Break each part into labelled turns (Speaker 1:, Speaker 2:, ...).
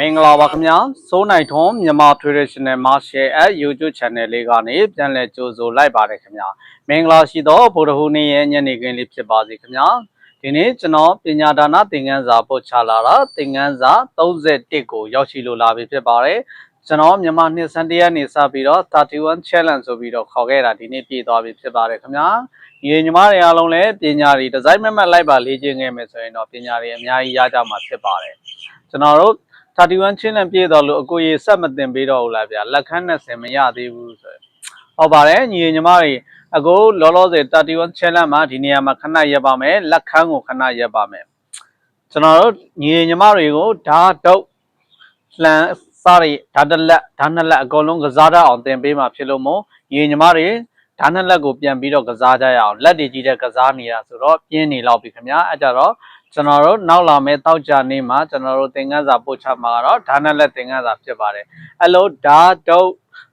Speaker 1: မင်္ဂလာပါခင်ဗျာစိုးနိုင်ထွန်းမြန်မာ traditional martial art YouTube channel လေးကနေပြန်လည်ကြိုဆိုလိုက်ပါတယ်ခင်ဗျာမင်္ဂလာရှိသောဗုဒ္ဓဟူးနေ့ရဲ့ညနေခင်းလေးဖြစ်ပါစေခင်ဗျာဒီနေ့ကျွန်တော်ပညာဒါနသင်ခန်းစာပို့ချလာတာသင်ခန်းစာ31ကိုရောက်ရှိလိုလာပြီဖြစ်ပါတယ်ကျွန်တော်မြန်မာနှစ်စံတရက်နေစပြီးတော့31 challenge ဆိုပြီးတော့ခေါ်ခဲ့တာဒီနေ့ပြည့်သွားပြီဖြစ်ပါတယ်ခင်ဗျာဒီညီမတွေအားလုံးလည်းပညာတွေဒီဇိုင်းမမတ်လိုက်ပါလေ့ကျင့်ခဲ့မယ်ဆိုရင်တော့ပညာတွေအများကြီးရကြမှာဖြစ်ပါတယ်ကျွန်တော်တို့ 31ချင်းနဲ့ပြည့်တော်လို့အကိုကြီးဆက်မတင်ပေးတော့ဘူးလားဗျာလက်ခန်း20မရသေးဘူးဆိုရင်ဟုတ်ပါတယ်ညီညီမတွေအကိုလောလောဆယ်31 challenge မှာဒီနေရာမှာခဏရက်ပါမယ်လက်ခန်းကိုခဏရက်ပါမယ်ကျွန်တော်တို့ညီညီမတွေကိုဓာတ်တုတ်လှန်စားရဓာတ်တစ်လက်ဓာတ်နှစ်လက်အကုန်လုံးကစားတတ်အောင်သင်ပေးမှာဖြစ်လို့မို့ညီညီမတွေဓာတ်နှစ်လက်ကိုပြန်ပြီးတော့ကစားကြရအောင်လက်တွေကြီးတဲ့ကစားနေရဆိုတော့ပြင်းနေလောက်ပြီခင်ဗျာအဲကြတော့ ကျွန်တော်တို့နောက်လာမယ့်တောက်ကြနေ့မှာကျွန်တော်တို့သင်ခန်းစာပို့ချမှာကတော့ဓာတ်နှစ်လက်သင်ခန်းစာဖြစ်ပါတယ်အဲ့လိုဓာတ်တုတ်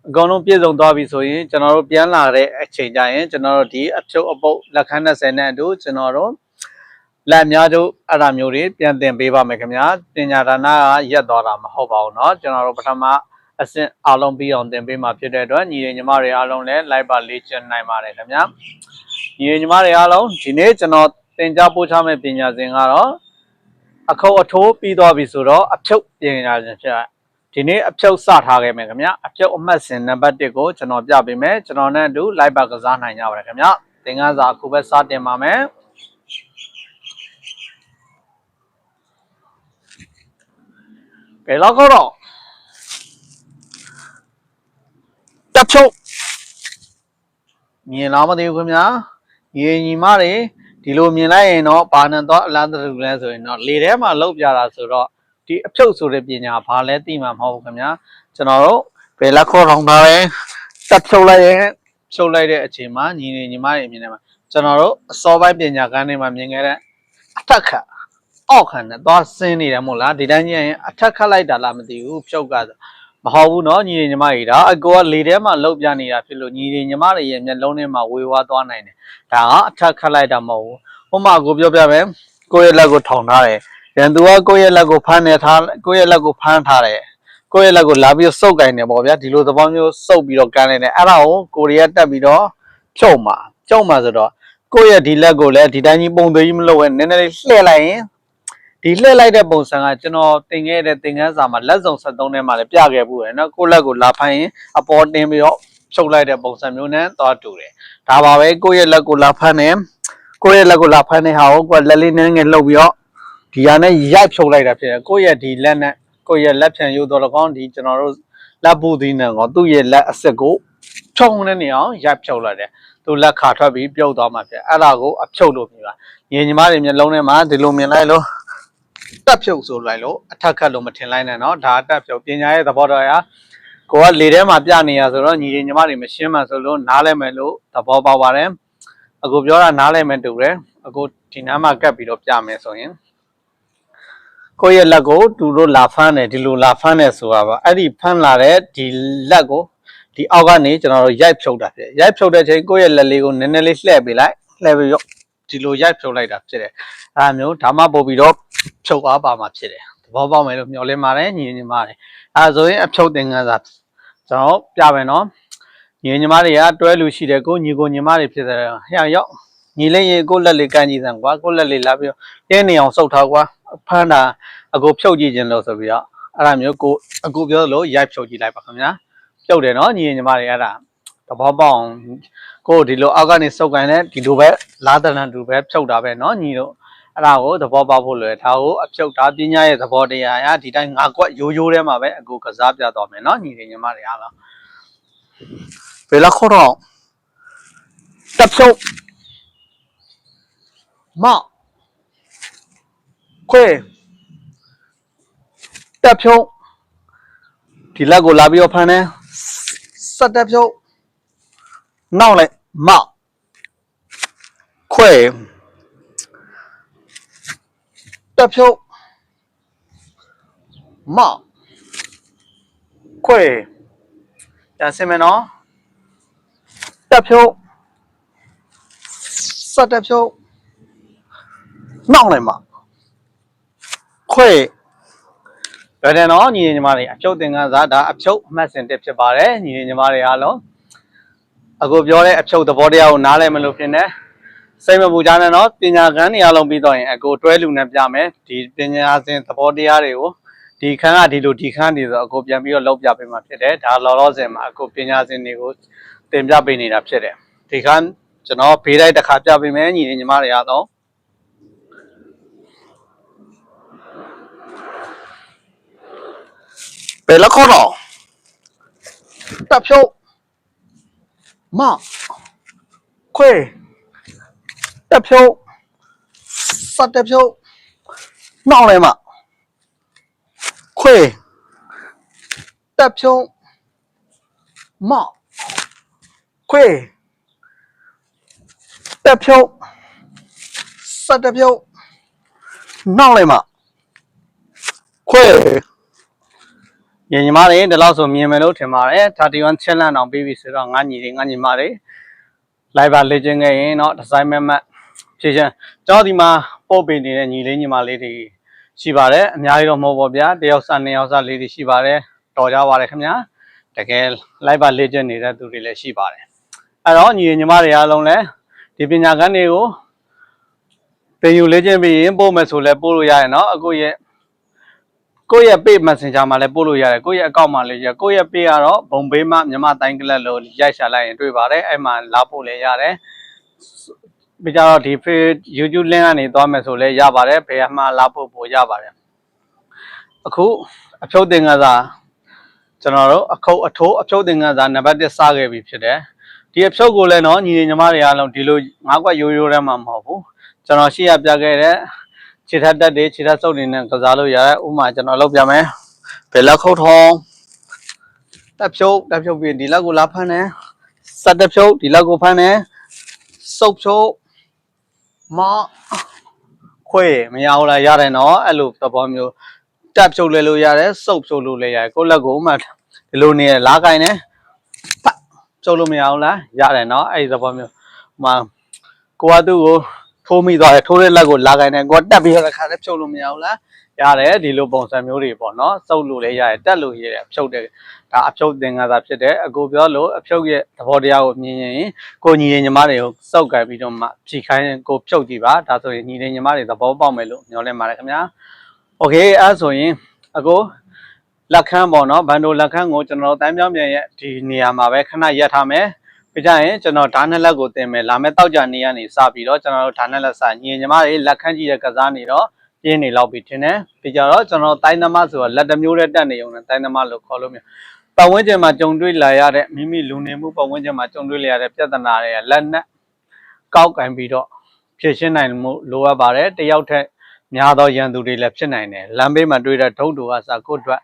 Speaker 1: အကုန်လုံးပြည့်စုံသွားပြီဆိုရင်ကျွန်တော်တို့ပြန်လာတဲ့အချိန်ကျရင်ကျွန်တော်တို့ဒီအဖြုတ်အပုတ်လက်ခန်း20နဲ့အတူကျွန်တော်တို့လက်များတို့အဲ့ဒါမျိုးတွေပြန်သင်ပေးပါမယ်ခင်ဗျာပညာဒါနကရက်သွားတာမဟုတ်ပါဘူးเนาะကျွန်တော်တို့ပထမအဆင့်အားလုံးပြီးအောင်သင်ပေးမှာဖြစ်တဲ့အတွက်ညီတွေညီမတွေအားလုံးလည်း live ပါလေ့ကျင့်နိုင်ပါတယ်ခင်ဗျာညီတွေညီမတွေအားလုံးဒီနေ့ကျွန်တော် သင်ကြားပို့ချမယ့်ပညာစဉ်ကတော့အခုတ်အထိုးပြီးသွားပြီဆိုတော့အဖြုတ်ပညာစဉ်ဖြစ်ဒီနေ့အဖြုတ်စထားခဲ့မယ်ခင်ဗျာအဖြုတ်အမှတ်စဉ်နံပါတ်1ကိုကျွန်တော်ပြပေးမယ်ကျွန်တော်နဲ့အတူ live ပါကစားနိုင်ကြပါတယ်ခင်ဗျာသင်ခန်းစာအခုပဲစတင်ပါမယ်ကဲတော့ကတော့တပ်ဖြုတ်မြင်လားမသိဘူးခင်ဗျာညီညီမတွေ ဒီလိုမြင်လိုက်ရင်တော့ဘာနဲ့တော့အလားတူလဲဆိုရင်တော့လေထဲမှာလောက်ပြတာဆိုတော့ဒီအဖြုတ်ဆိုတဲ့ပညာဘာလဲသိမှာမဟုတ်ဘူးခင်ဗျာကျွန်တော်တို့ဘယ်လက်ခေါ်ထောင်ထားလဲတပ်ဖြုတ်လိုက်ရင်ဖြုတ်လိုက်တဲ့အချိန်မှာညီညီညီမတွေမြင်နေမှာကျွန်တော်တို့အစောပိုင်းပညာကန်းတွေမှာမြင်ခဲ့တဲ့အထက်ခတ်အောက်ခံနဲ့သွားဆင်းနေတယ်မို့လားဒီတိုင်းကျရင်အထက်ခတ်လိုက်တာလားမသိဘူးဖြုတ်ကဆို မဟုတ်ဘူးเนาะညီညီမကြီးဒါအကောကလေထဲမှာလောက်ပြနေတာဖြစ်လို့ညီညီမတွေရဲ့မျက်လုံးထဲမှာဝေဝါးသွားနိုင်တယ်ဒါကအထက်ခတ်လိုက်တာမဟုတ်ဘူးဟိုမှာကိုပြောပြမယ်ကိုယ့်ရဲ့လက်ကိုထောင်ထားတယ်ရန်သူကကိုယ့်ရဲ့လက်ကိုဖမ်းနေထားကိုယ့်ရဲ့လက်ကိုဖမ်းထားတယ်ကိုယ့်ရဲ့လက်ကိုလာပြီးစုပ်ကင်နေပေါ့ဗျာဒီလိုသဘောမျိုးစုပ်ပြီးတော့ကန်နေတယ်အဲ့ဒါကိုကိုရီးယားတက်ပြီးတော့ဖြုတ်မှာဖြုတ်မှာဆိုတော့ကိုယ့်ရဲ့ဒီလက်ကိုလည်းဒီတိုင်းကြီးပုံသေးကြီးမလုပ်ဘဲနည်းနည်းလေးလှည့်လိုက်ရင် ဒီလှည့်လိုက်တဲ့ပုံစံကကျွန်တော်တင်ခဲ့တဲ့သင်ခန်းစာမှာလက်စုံ73ထဲမှာလည်းပြခဲ့ဘူးရယ်နော်ကိုယ့်လက်ကိုလာဖိုင်းရင်အပေါ်တင်ပြီးတော့ဖြုတ်လိုက်တဲ့ပုံစံမျိုးနဲ့သွားတူတယ်ဒါပါပဲကိုယ့်ရဲ့လက်ကိုလာဖမ်းနေကိုယ့်ရဲ့လက်ကိုလာဖမ်းနေဟာကိုကိုယ်လက်လေးနည်းငယ်လှုပ်ပြီးတော့ဒီဟာနဲ့ရိုက်ဖြုတ်လိုက်တာဖြစ်တယ်ကိုယ့်ရဲ့ဒီလက်နဲ့ကိုယ့်ရဲ့လက်ဖြံရိုးတော်လကောင်းဒီကျွန်တော်တို့လက်ဘူးသီးနဲ့ကောသူ့ရဲ့လက်အစစ်ကိုဖြုံနေနေအောင်ရိုက်ဖြုတ်လိုက်တယ်သူလက်ခါထွက်ပြီးပြုတ်သွားမှာဖြစ်အဲ့ဒါကိုအဖြုတ်လို့ပြောတာညီညီမတွေမျက်လုံးထဲမှာဒီလိုမြင်လိုက်လို့ တက်ဖြုတ်ဆိုလိုက်လို့အထက်ခတ်လို့မထင်လိုက်နဲ့နော်ဒါတက်ဖြုတ်ပညာရဲ့သဘောတော်ရာကိုကလေထဲမှာပြနေရဆိုတော့ညီညီမတွေမရှင်းမှဆိုလို့နားလဲမယ်လို့သဘောပေါက်ပါတယ်အခုပြောတာနားလဲမယ်တူတယ်အခုဒီနားမှာကတ်ပြီးတော့ပြမယ်ဆိုရင်ကိုယ့်ရဲ့လက်ကိုသူတို့လာဖမ်းတယ်ဒီလိုလာဖမ်းတယ်ဆိုတာပါအဲ့ဒီဖမ်းလာတဲ့ဒီလက်ကိုဒီအောက်ကနေကျွန်တော်တို့ရိုက်ဖြုတ်တာဖြစ်ရိုက်ဖြုတ်တဲ့ချိန်ကိုယ့်ရဲ့လက်လေးကိုနည်းနည်းလေးလှည့်ပေးလိုက်လှည့်ပြီးတော့ ဒီလိုရိုက်ဖြုတ်လိုက်တာဖြစ်တယ်အဲဒါမျိုးဒါမှပို့ပြီးတော့ဖြုတ်အားပါမှာဖြစ်တယ်သဘောပေါက်မယ်လို့မျှော်လင့်ပါတယ်ညီညီမတွေအဲဒါဆိုရင်အဖြုတ်သင်ခန်းစာကျွန်တော်ပြမယ်နော်ညီညီမတွေကတွဲလူရှိတယ်ကိုညီကိုညီမတွေဖြစ်တယ်ဟဲ့ရောက်ညီလေးရေကိုလက်လေးကန်ကြည့်စမ်းကွာကိုလက်လေးလာပြီးတော့တင်းနေအောင်စုပ်ထားကွာဖမ်းတာအကိုဖြုတ်ကြည့်ခြင်းလို့ဆိုပြီးတော့အဲ့ဒါမျိုးကိုအကိုပြောလို့ရိုက်ဖြုတ်ကြည့်လိုက်ပါခင်ဗျာဖြုတ်တယ်နော်ညီညီမတွေအဲ့ဒါသဘောပေါက်အောင် ကိုဒီလိုအောက်ကနေစုပ်ကန်တဲ့ဒီလိုပဲလားတလန်တူပဲဖြုတ်တာပဲနော်ညီတို့အဲ့ဒါကိုသဘောပေါက်ဖို့လွယ်ဒါကိုအဖြုတ်တာပညာရဲ့သဘောတရားအရဒီတိုင်းငါကွက်ရိုးရိုးထဲမှာပဲအကိုကစားပြသွားမယ်နော်ညီတွေညီမတွေအားလုံးဘယ်လောက်ခေါ်တော့တပ်ဖြုတ်မခွေတပ်ဖြုတ်ဒီလက်ကိုလာပြီးတော့ဖမ်းတယ်စက်တပ်ဖြုတ် နောက်လိုက်မခွေတပ်ဖြုတ်မခွေဒါစင်မယ်နော်တပ်ဖြုတ်စက်တပ်ဖြုတ်နောက်လိုက်မခွေလွယ်တယ်နော်ညီညီမတွေအဖြုတ်သင်္ကန်းစာဒါအဖြုတ်အမှတ်စဉ်တစ်ဖြစ်ပါတယ်ညီညီမတွေအားလုံး အခုပြောတဲ့အဖြုတ်သဘောတရားကိုနားလည်မလို့ဖြစ်နေစိတ်မပူကြနဲ့နော်ပညာကန်းတွေအားလုံးပြီးတော့ရင်အကိုတွဲလူနဲ့ပြမယ်ဒီပညာစဉ်သဘောတရားတွေကိုဒီခန်းကဒီလိုဒီခန်းဒီဆိုအကိုပြန်ပြီးတော့လောက်ပြပေးမှာဖြစ်တယ်ဒါလောလောဆယ်မှာအကိုပညာစဉ်တွေကိုသင်ပြပေးနေတာဖြစ်တယ်ဒီခန်းကျွန်တော်ဘေးတိုင်းတစ်ခါပြပေးမယ်ညီညီမတွေအားလုံးဘယ်လက်ခေါ်တော့တပ်ဖြုတ်မခွေတပ်ဖြုတ်စတ်တပ်ဖြုတ် နောက်လည်းမခွေတပ်ဖြုတ်မခွေတပ်ဖြုတ်စတ်တပ်ဖြုတ်နောက်လ ညီညီမတွေဒီလောက်ဆိုမြင်မယ်လို့ထင်ပါတယ်31 challenge အောင်ပြီးပြီဆိုတော့ငါညီတွေငါညီမတွေ live လေ့ကျင့်ခဲ့ရင်တော့ design map ဖြည့်ချင်ကျွန်တော်ဒီမှာပို့ပေးနေတဲ့ညီလေးညီမလေးတွေရှိပါတယ်အများကြီးတော့မဟုတ်ပါဗျာတယောက်စားနှစ်ယောက်စားလေးတွေရှိပါတယ်တော်ကြပါတယ်ခင်ဗျာတကယ် live လေ့ကျင့်နေတဲ့သူတွေလည်းရှိပါတယ်အဲ့တော့ညီညီမတွေအားလုံးလည်းဒီပညာကန်းတွေကိုတင်ယူလေ့ကျင့်ပြီးရင်ပို့မယ်ဆိုလဲပို့လို့ရရင်တော့အခုရဲ့ ကိုယ့်ရဲ့ page messenger မှာလည်းပို့လို့ရတယ်ကိုယ့်ရဲ့ account မှာလည်းရကိုယ့်ရဲ့ page ကတော့ဘုံဘေးမှမြန်မာတိုင်းကလပ်လို့ရိုက်ရှာလိုက်ရင်တွေ့ပါတယ်အဲ့မှာလာဖို့လည်းရတယ်ပြီးကြတော့ဒီ page YouTube link ကနေသွားမယ်ဆိုလည်းရပါတယ်ဘယ်မှာလာဖို့ပို့ရပါတယ်အခုအဖြုတ်တင်ကစားကျွန်တော်တို့အခုအထိုးအဖြုတ်တင်ကစားနံပါတ်1စခဲ့ပြီဖြစ်တယ်ဒီအဖြုတ်ကိုလည်းเนาะညီညီမတွေအားလုံးဒီလိုငါးကွက်ရိုးရိုးတည်းမှမဟုတ်ဘူးကျွန်တော်ရှေ့ရပြခဲ့တဲ့ ခြေထက်တက်တွေခြေထက်စုပ်တွေနဲ့ကစားလို့ရတယ်ဥပမာကျွန်တော်လုပ်ပြမယ်ဘယ်လက်ခုတ်ထုံးတက်ဖြုတ်တက်ဖြုတ်ပြီးဒီလက်ကိုလာဖမ်းတယ်စက်တက်ဖြုတ်ဒီလက်ကိုဖမ်းတယ်စုပ်ဖြုတ်မခွေမရဘူးလားရတယ်နော်အဲ့လိုသဘောမျိုးတက်ဖြုတ်လဲလို့ရတယ်စုပ်ဖြုတ်လို့လည်းရတယ်ကိုယ့်လက်ကိုဥပမာဒီလိုနေရလားကိုင်းတယ်ဖတ်ဖြုတ်လို့မရဘူးလားရတယ်နော်အဲ့ဒီသဘောမျိုးဥပမာကိုကသူ့ကို ထိုးမိသွားတယ်ထိုးတဲ့လက်ကိုလာခိုင်းတယ်ကိုကတက်ပြီးတော့တစ်ခါတည်းဖြုတ်လို့မရဘူးလားရတယ်ဒီလိုပုံစံမျိုးတွေပေါ့နော်စုပ်လို့လည်းရတယ်တက်လို့ရတယ်ဖြုတ်တယ်ဒါအဖြုတ်သင်္ကန်းစာဖြစ်တယ်အကိုပြောလို့အဖြုတ်ရဲ့သဘောတရားကိုမြင်ရင်ကိုညီရင်ညီမတွေကိုစုပ်ကြိုက်ပြီးတော့မှဖြီခိုင်းကိုဖြုတ်ကြည့်ပါဒါဆိုရင်ညီရင်ညီမတွေသဘောပေါက်မယ်လို့ညွှန်လဲပါတယ်ခင်ဗျာโอเคအဲ့ဆိုရင်အကိုလက်ခန်းပေါ့နော်ဘန်ဒိုလက်ခန်းကိုကျွန်တော်တိုင်းပြောင်းပြန်ရဲ့ဒီနေရာမှာပဲခဏရက်ထားမယ် ပြကြရင်ကျွန်တော်ဓာတ်နှစ်လက်ကိုတင်မယ်လာမယ့်တောက်ကြနေရနေစပြီးတော့ကျွန်တော်တို့ဓာတ်နှစ်လက်စညီညီမတွေလက်ခန်းကြည့်တဲ့ကစားနေတော့ပြင်းနေလောက်ပြီထင်တယ်ပြကြတော့ကျွန်တော်တိုင်းသမားဆိုတော့လက်တစ်မျိုးနဲ့တက်နေုံနဲ့တိုင်းသမားလို့ခေါ်လို့မျိုးပတ်ဝန်းကျင်မှာကြုံတွေ့လာရတဲ့မိမိလူနေမှုပတ်ဝန်းကျင်မှာကြုံတွေ့လာရတဲ့ပြဿနာတွေကလက်နဲ့ကောက်ကင်ပြီးတော့ဖြည့်ရှင်းနိုင်မှုလိုအပ်ပါတယ်တယောက်ထက်များသောရန်သူတွေလည်းဖြစ်နိုင်တယ်လမ်းဘေးမှာတွေ့တဲ့ဒုတ်တူကစကိုယ့်အတွက်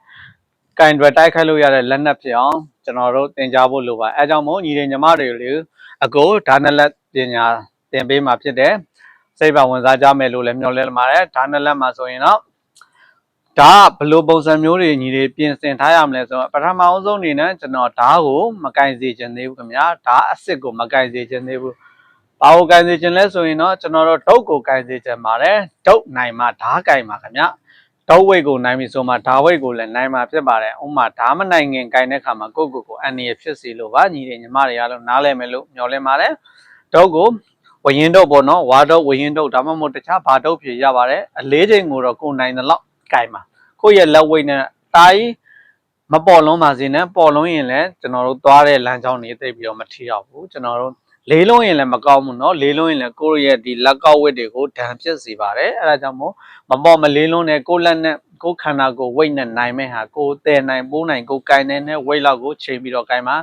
Speaker 1: ကင်တွေတိုက်ခိုက်လို့ရတဲ့လက်နက်ဖြစ်အောင်ကျွန်တော်တို့သင်ကြားဖို့လိုပါအဲကြောင့်မို့ညီတွေညီမတွေလေအကိုဒါနဲ့လက်ပညာသင်ပေးမှာဖြစ်တယ်စိတ်ပါဝင်စားကြမယ်လို့လည်းမျှော်လင့်ပါတယ်ဒါနဲ့လက်မှာဆိုရင်တော့ဒါကဘယ်လိုပုံစံမျိုးတွေညီတွေပြင်ဆင်ထားရမလဲဆိုတော့ပထမအောင်ဆုံးအနေနဲ့ကျွန်တော်ဓာတ်ကိုမကင်စေချင်သေးဘူးခင်ဗျာဓာတ်အစ်စ်ကိုမကင်စေချင်သေးဘူးဘာကိုကင်စေချင်လဲဆိုရင်တော့ကျွန်တော်တို့ဒုတ်ကိုကင်စေချင်ပါတယ်ဒုတ်နိုင်မှဓာတ်ကင်ပါခင်ဗျာ ဒုတ်ဝိတ်ကိုနိုင်ပြီဆိုမှဓာဝိတ်ကိုလည်းနိုင်မှာဖြစ်ပါတယ်။ဥပမာဓာမနိုင်ငင်ကင်တဲ့ခါမှာကိုယ့်ကိုယ်ကိုအန်ရဖြစ်စီလို့ပါညီတွေညီမတွေအားလုံးနားလည်မယ်လို့မျှော်လင့်ပါတယ်။ဒုတ်ကိုဝရင်ဒုတ်ပေါ့နော်ဝါဒုတ်ဝရင်ဒုတ်ဒါမှမဟုတ်တခြားဘာဒုတ်ဖြစ်ရပါတယ်။အလေးချိန်ကိုတော့ကိုယ်နိုင်တဲ့လောက်ကင်ပါ။ကိုယ့်ရဲ့လက်ဝိတ်နဲ့တိုင်းမပေါ်လုံးပါစေနဲ့ပေါ်လုံးရင်လည်းကျွန်တော်တို့သွားတဲ့လမ်းကြောင်းတွေသိပြီးတော့မထီတော့ဘူးကျွန်တော်တို့ လေးလုံးရင်လည်းမကောင်းဘူးเนาะလေးလုံးရင်လည်းကိုယ့်ရဲ့ဒီလက်ကောက်ဝတ်တွေကိုဒဏ်ဖြစ်စေပါတယ်အဲဒါကြောင့်မို့မပေါ်မလေးလုံးနဲ့ကိုယ့်လက်နဲ့ကိုယ်ခန္ဓာကိုယ်ဝိတ်နဲ့နိုင်မဲ့ဟာကိုယ်တည်နိုင်ပိုးနိုင်ကိုယ်ကင်နေတဲ့ဝိတ်လောက်ကိုချိန်ပြီးတော့ကင်ပါ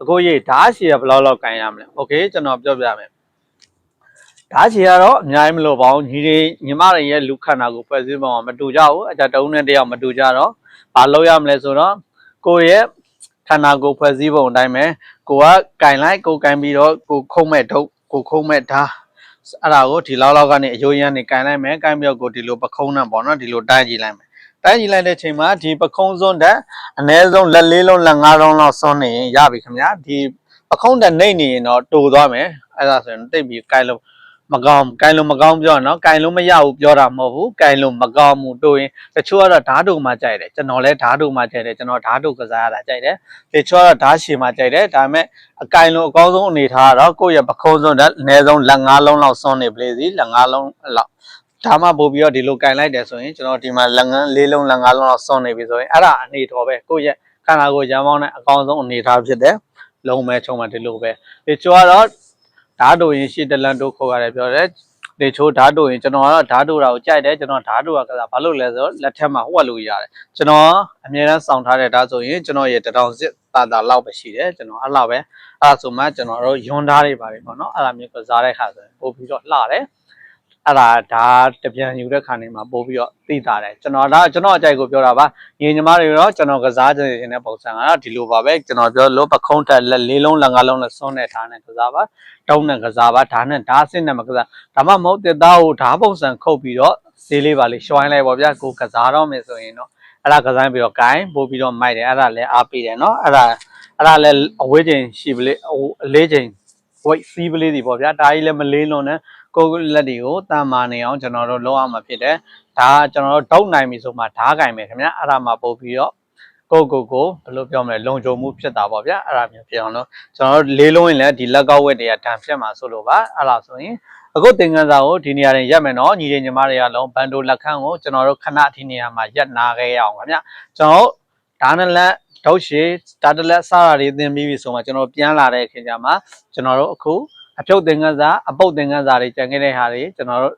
Speaker 1: အခုရေးဓာတ်ရှည်ကဘယ်လောက်လောက်ကင်ရမလဲโอเคကျွန်တော်ပြောပြမယ်ဓာတ်ရှည်ကတော့အများကြီးမလို့ပါဘူးညီတွေညီမတွေရဲ့လူခန္ဓာကိုယ်ဖွဲ့စည်းပုံကမတူကြဘူးအကြတုံးနဲ့တယောက်မတူကြတော့ဘာလုပ်ရမလဲဆိုတော့ကိုယ့်ရဲ့ ခန္ဓာကိုယ်ဖွဲ့စည်းပုံအတိုင်းပဲကိုကကင်လိုက်ကိုကင်ပြီးတော့ကိုခုံးမဲ့ဒုတ်ကိုခုံးမဲ့ဓာတ်အဲ့ဒါကိုဒီလောက်လောက်ကနေအယိုးရမ်းနေကင်လိုက်မယ်ကင်ပြီးတော့ကိုဒီလိုပခုံးနဲ့ပေါ့နော်ဒီလိုတိုင်းကြည့်လိုက်မယ်တိုင်းကြည့်လိုက်တဲ့ချိန်မှာဒီပခုံးစွန်းတက်အနည်းဆုံးလက်လေးလုံးလက်ငါးလုံးလောက်စွန်းနေရင်ရပြီခင်ဗျာဒီပခုံးတက်နှိမ့်နေရင်တော့တူသွားမယ်အဲ့ဒါဆိုရင်တိတ်ပြီးကင်လို့ မကောင်းကင်လို့မကောင်းပြောနော်ကင်လို့မရဘူးပြောတာမဟုတ်ဘူးကင်လို့မကောင်းဘူးတို့ရင်တချို့ကတော့ဓာတ်တုံမှကြိုက်တယ်ကျွန်တော်လည်းဓာတ်တုံမှကြိုက်တယ်ကျွန်တော်ဓာတ်တုံကစားရတာကြိုက်တယ်တချို့ကတော့ဓာတ်ရှည်မှကြိုက်တယ်ဒါပေမဲ့အကင်လို့အကောင်းဆုံးအနေထားကတော့ကိုယ့်ရဲ့ပခုံးဆုံးတဲ့အနည်းဆုံးလက်၅လုံးလောက်စွန့်နေပလေစီလက်၅လုံးလောက်ဒါမှပို့ပြီးတော့ဒီလိုကင်လိုက်တယ်ဆိုရင်ကျွန်တော်ဒီမှာလက်ငန်း၄လုံးလက်၅လုံးလောက်စွန့်နေပြီဆိုရင်အဲ့ဒါအနေတော်ပဲကိုယ့်ရဲ့ခန္ဓာကိုယ်ရမ်းမောင်းတဲ့အကောင်းဆုံးအနေထားဖြစ်တယ်လုံးမဲချုံမှဒီလိုပဲတချို့ကတော့ ဓာတ်တူရင်ရှေ့တလန်တို့ခေါ်ရတယ်ပြောတယ်ဒီချိုးဓာတ်တူရင်ကျွန်တော်ကတော့ဓာတ်တူတာကိုကြိုက်တယ်ကျွန်တော်ဓာတ်တူကကစားဘာလို့လဲဆိုတော့လက်ထက်မှာဟိုကလို့ရတယ်ကျွန်တော်အမြဲတမ်းစောင့်ထားတဲ့ဓာတ်ဆိုရင်ကျွန်တော်ရဲ့တထောင်စစ်တာတာလောက်ပဲရှိတယ်ကျွန်တော်အဲ့လောက်ပဲအဲ့ဒါဆိုမှကျွန်တော်တို့ယွန်းဓာတ်တွေပါတယ်ပေါ့နော်အဲ့ဒါမျိုးကစားတဲ့ခါဆိုရင်ပို့ပြီးတော့လှတယ် အဲ့ဒါဒါတပြန်ယူတဲ့ခါနေမှာပို့ပြီးတော့သိတာတယ်ကျွန်တော်ဒါကျွန်တော်အကြိုက်ကိုပြောတာပါညီညီမတွေတော့ကျွန်တော်ကစားချင်တဲ့ပုံစံကတော့ဒီလိုပါပဲကျွန်တော်ပြောလို့ပခုံးတက်လက်လေးလုံးလက်ငါးလုံးနဲ့စွန်းနေထားတဲ့ကစားပါတုံးနဲ့ကစားပါဓာတ်နဲ့ဓာတ်စစ်နဲ့မကစားဒါမှမဟုတ်တစ်သားကိုဓာတ်ပုံစံခုတ်ပြီးတော့ဈေးလေးပါလေးရှွိုင်းလိုက်ပါဗျာကိုကစားတော့မယ်ဆိုရင်တော့အဲ့ဒါကစားပြီးတော့ဂိုင်းပို့ပြီးတော့မိုက်တယ်အဲ့ဒါလည်းအားပေးတယ်နော်အဲ့ဒါအဲ့ဒါလည်းအဝေးချိန်ရှိပလေးဟိုအလေးချိန် weight စီးပလေးတွေပေါ့ဗျာဒါကြီးလည်းမလေးလုံးနဲ့ ကိုယ်လက်တွေကိုတန်မာနေအောင်ကျွန်တော်တို့လုပ်အောင်မှာဖြစ်တယ်ဒါကကျွန်တော်တို့တုံးနိုင်ပြီဆိုမှဓာတ်ဂိုင်းမယ်ခင်ဗျာအဲ့ဒါမှပို့ပြီးတော့ကိုကိုကိုဘယ်လိုပြောမလဲလုံခြုံမှုဖြစ်တာပေါ့ဗျာအဲ့ဒါမျိုးဖြစ်အောင်လို့ကျွန်တော်တို့လေးလုံးရင်လည်းဒီလက်ကောက်ဝက်တွေကတန်ဖြတ်မှာဆိုလို့ပါအဲ့လားဆိုရင်အခုသင်္ကန်းစာကိုဒီနေရာရင်ရက်မယ်နော်ညီလေးညီမတွေကလုံးဘန်ဒိုလက်ခန့်ကိုကျွန်တော်တို့ခဏဒီနေရာမှာရက်နာခဲ့ရအောင်ခင်ဗျကျွန်တော်တို့ဒါနလက်ဒုတ်ရှိဒါတလက်စားရတွေသင်ပြီးပြီဆိုမှကျွန်တော်ပြန်လာတဲ့ခင်ဗျာမှာကျွန်တော်တို့အခု အဖြုတ်သင်္ကန်းစာအပုတ်သင်္ကန်းစာတွေကြံခဲ့တဲ့ဟာတွေကျွန်တော်တို့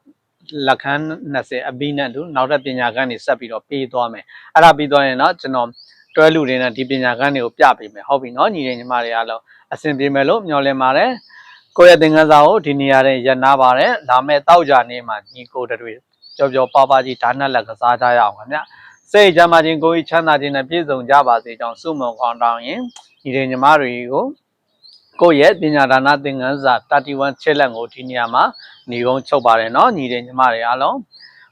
Speaker 1: လက်ခန်း20အပြီးနဲ့တူနောက်ထပ်ပညာကန်းတွေဆက်ပြီးတော့ပေးသွားမယ်အဲ့ဒါပြီးသွားရင်တော့ကျွန်တော်တွဲလူတွေနဲ့ဒီပညာကန်းတွေကိုပြပေးမယ်ဟုတ်ပြီနော်ညီလေးညီမတွေအားလုံးအဆင်ပြေမယ်လို့မျှော်လင့်ပါတယ်ကိုယ့်ရဲ့သင်ခန်းစာကိုဒီနေရာနဲ့ရနာပါတယ်လာမယ့်တောက်ကြနေ့မှာညီကိုတွေကြောကြောပါပါကြီးဒါနက်လက်ကစားကြရအောင်ခင်ဗျစိတ်ကြမ်းမှချင်းကိုယ်ချမ်းသာခြင်းနဲ့ပြည့်စုံကြပါစေကြောင်းဆုမွန်ကောင်းတောင်းရင်ညီလေးညီမတွေကို ကိုယ့်ရဲ့ပညာဒါနသင်ခန်းစာ31 challenge ကိုဒီနေရာမှာหนีကုန်းချုပ်ပါတယ်เนาะညီလေးညီမတွေအားလုံး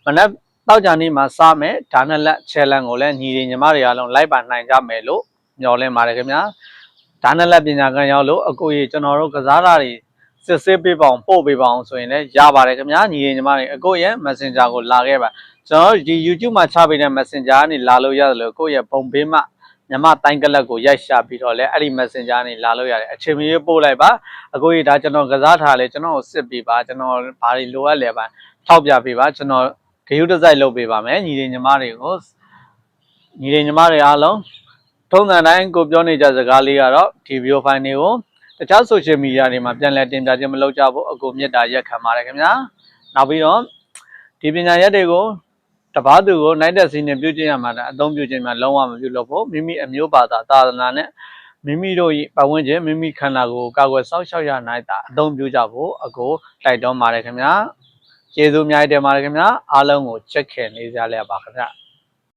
Speaker 1: မနက်တောက်ကြနေ့မှာစမယ်ဒါနက်လက် challenge ကိုလည်းညီလေးညီမတွေအားလုံးလိုက်ပါနိုင်ကြမယ်လို့မျှော်လင့်ပါတယ်ခင်ဗျာ ဒါနဲ့လက်ပညာကံရောက်လို့အကိုကြီးကျွန်တော်တို့ကစားတာတွေစစ်စစ်ပေးပါအောင်ပို့ပေးပါအောင်ဆိုရင်လည်းရပါတယ်ခင်ဗျာညီရင်ညီမတွေအကိုရဲ့ Messenger ကိုလာခဲ့ပါကျွန်တော်တို့ဒီ YouTube မှာချပေးတဲ့ Messenger ကနေလာလို့ရတယ်လို့ကိုယ့်ရဲ့ပုံပေးမှ မြမတိုင်းကလပ်ကိုရိုက်ရှာပြီးတော့လဲအဲ့ဒီ Messenger ကနေလာလို့ရတယ်အချိန်မရွေးပို့လိုက်ပါအကိုကြီးဒါကျွန်တော်ကစားထားလဲကျွန်တော်ကိုစစ်ပေးပါကျွန်တော်ဘာတွေလိုအပ်လဲပါထောက်ပြပေးပါကျွန်တော်ဂရုတစိုက်လုပ်ပေးပါမယ်ညီရင်ညီမတွေကိုညီရင်ညီမတွေအားလုံးထုံးစံတိုင်းကိုပြောနေကြစကားလေးကတော့ဒီ video file တွေကိုတခြား social media တွေမှာပြန်လည်တင်ပြခြင်းမလုပ်ကြဘူးအကိုမြတ်တာရက်ခံပါတယ်ခင်ဗျာနောက်ပြီးတော့ဒီပညာရက်တွေကို တပားသူကိုနိုင်တဲ့စီနဲ့ပြုကျင့်ရမှာတဲ့အသုံးပြုခြင်းမှာလုံးဝမပြုလုပ်ဖို့မိမိအမျိုးဘာသာသာသနာနဲ့မိမိတို့၏ပတ်ဝန်းကျင်မိမိခန္ဓာကိုယ်ကာကွယ်စောင့်ရှောက်ရနိုင်တာအသုံးပြုကြဖို့အကိုတိုက်တွန်းပါတယ်ခင်ဗျာကျေးဇူးအများကြီးတင်ပါတယ်ခင်ဗျာအားလုံးကိုချက်ခင်လေးစားလိုက်ပါခင်ဗျာ